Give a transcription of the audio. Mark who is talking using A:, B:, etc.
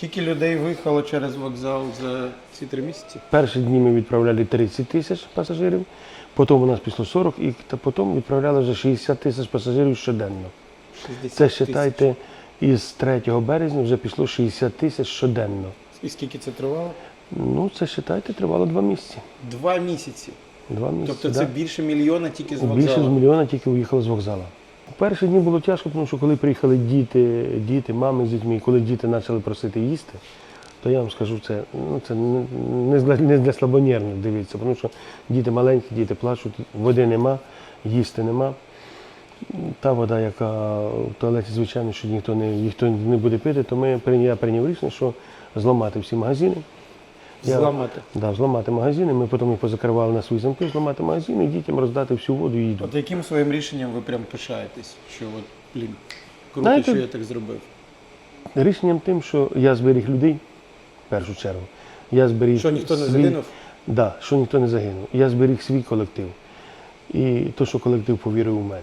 A: Скільки людей виїхало через вокзал за ці три місяці?
B: Перші дні ми відправляли 30 тисяч пасажирів, потім у нас пішло 40, і та потім відправляли вже 60 тисяч пасажирів щоденно.
A: 60
B: Це вважайте, із 3 березня вже пішло 60 тисяч щоденно.
A: І скільки це тривало?
B: Ну, це вважайте, тривало два місяці.
A: Два місяці.
B: Два місяці.
A: Тобто це
B: да.
A: більше мільйона тільки з
B: Більше з мільйона тільки уїхало з вокзалу. Перші дні було тяжко, тому що коли приїхали діти, діти, мами з дітьми, коли діти почали просити їсти, то я вам скажу, це, ну, це не, для, не для слабонервних дивіться, тому що діти маленькі, діти плачуть, води нема, їсти нема. Та вода, яка в туалеті, звичайно, що ніхто не, ніхто не буде пити, то ми, я прийняв рішення, що зламати всі магазини. Я-
A: Зламати.
B: Да, зламати магазини, ми потім їх позакривали на свої замки, зламати магазини і дітям роздати всю воду і їду.
A: От яким своїм рішенням ви прям пишаєтесь? Що от, блін, круто,
B: Знаєте-
A: що я так зробив.
B: Рішенням тим, що я зберіг людей в першу чергу. Я зберіг
A: Що ніхто не
B: свій-
A: загинув?
B: Да, що ніхто не загинув. Я зберіг свій колектив. І то, що колектив повірив у мене.